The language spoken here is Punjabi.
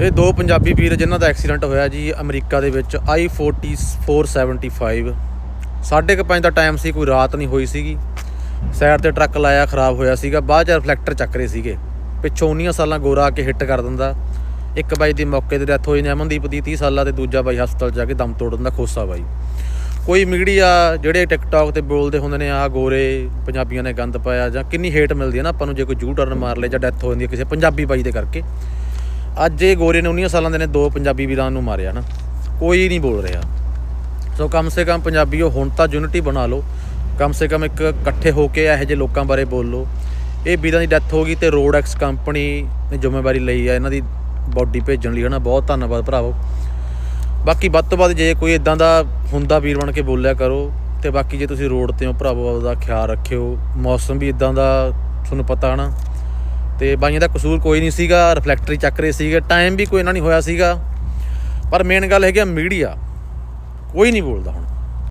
ਇਹ ਦੋ ਪੰਜਾਬੀ ਵੀਰ ਜਿਨ੍ਹਾਂ ਦਾ ਐਕਸੀਡੈਂਟ ਹੋਇਆ ਜੀ ਅਮਰੀਕਾ ਦੇ ਵਿੱਚ I-4475 ਸਾਢੇ ਕੁ ਪੰਜ ਦਾ ਟਾਈਮ ਸੀ, ਕੋਈ ਰਾਤ ਨਹੀਂ ਹੋਈ ਸੀਗੀ। ਸਾਈਡ ਤੇ ਟਰੱਕ ਲਾਇਆ, ਖਰਾਬ ਹੋਇਆ ਸੀਗਾ। ਬਾਅਦ ਚ ਰਿਫਲੈਕਟਰ ਚੱਕ ਰਹੇ ਸੀਗੇ। ਪਿੱਛੋਂ 19 ਸਾਲਾਂ ਗੋਰਾ ਆ ਕੇ ਹਿੱਟ ਕਰ ਦਿੰਦਾ। ਇੱਕ ਬਾਈ ਦੀ ਮੌਕੇ ਤੇ ਡੈਥ ਹੋਈ ਨੇ ਅਮਨਦੀਪ ਦੀ 30 ਸਾਲਾਂ ਤੇ ਦੂਜਾ ਬਾਈ ਹਸਪਤਾਲ ਜਾ ਕੇ ਦਮ ਤੋੜ ਦਿੰਦਾ, ਖੋਸਾ ਬਾਈ। ਕੋਈ ਮੀਡੀਆ ਜਿਹੜੇ ਟਿਕਟੌਕ ਤੇ ਬੋਲਦੇ ਹੁੰਦੇ ਨੇ ਆ ਗੋਰੇ ਪੰਜਾਬੀਆਂ ਨੇ ਗੰਦ ਪਾਇਆ ਜਾਂ ਕਿੰਨੀ ਹੇਟ ਮਿਲਦੀ ਹੈ ਨਾ, ਆਪਾਂ ਨੂੰ ਜੇ ਕੋਈ ਜੂ ਟਰਨ ਮਾਰ ਲੇ ਜਾਂ ਡੈਥ ਹੋ ਜਾਂਦੀ ਹੈ ਕਿਸੇ ਪੰਜਾਬੀ ਬਾਈ ਦੇ ਕਰਕੇ ਅੱਜ ਇਹ ਗੋਰੇ ਨੇ 19 ਸਾਲਾਂ ਦੇ ਨੇ ਦੋ ਪੰਜਾਬੀ ਵੀਰਾਂ ਨੂੰ ਮਾਰਿਆ ਨਾ। ਕੋਈ ਨਹੀਂ ਬੋਲ ਰਿਹਾ। ਸੋ ਕਮ ਸੇ ਕਮ ਪੰਜਾਬੀਓ, ਹੁਣ ਤਾਂ ਯੂਨਿਟੀ ਬਣਾ ਲਓ। ਕਮ ਸੇ ਕਮ ਇੱਕ ਇਕੱਠੇ ਹੋ ਕੇ ਇਹੋ ਜਿਹੇ ਲੋਕਾਂ ਬਾਰੇ ਬੋਲੋ ਇਹ ਵੀਰਾਂ ਦੀ ਡੈਥ ਹੋ ਗਈ ਤੇ ਰੋਡ ਐਕਸ ਕੰਪਨੀ ਨੇ ਜ਼ਿੰਮੇਵਾਰੀ ਲਈ ਆ। ਇਹਨਾਂ ਦੀ ਬਾਡੀ ਭੇਜਣ ਲਈ ਹਨਾ। ਬਹੁਤ ਧੰਨਵਾਦ ਭਰਾਵੋ। ਬਾਕੀ ਵੱਧ ਤੋਂ ਵੱਧ ਜੇ ਕੋਈ ਇਦਾਂ ਦਾ ਹੁੰਦਾ ਵੀਰ ਬਣ ਕੇ ਬੋਲਿਆ ਕਰੋ, ਤੇ ਬਾਕੀ ਜੇ ਤੁਸੀਂ ਰੋਡ ਤੇ ਹੋ ਭਰਾਵੋ, ਆਪਦਾ ਖਿਆਲ ਰੱਖਿਓ। ਮੌਸਮ ਵੀ ਇਦਾਂ ਦਾ, ਤੁਹਾਨੂੰ ਪਤਾ ਹਨਾ। ਤੇ ਬਾਈਆਂ ਦਾ ਕਸੂਰ ਕੋਈ ਨਹੀਂ ਸੀਗਾ ਰਿਫਲੈਕਟਰੀ ਚੱਕ ਰਹੇ ਸੀਗੇ ਟਾਈਮ ਵੀ ਕੋਈ ਇਹਨਾਂ ਨਹੀਂ ਹੋਇਆ ਸੀਗਾ। ਪਰ ਮੇਨ ਗੱਲ ਹੈਗੀ ਆ ਮੀਡੀਆ ਕੋਈ ਨਹੀਂ ਬੋਲਦਾ ਹੁਣ।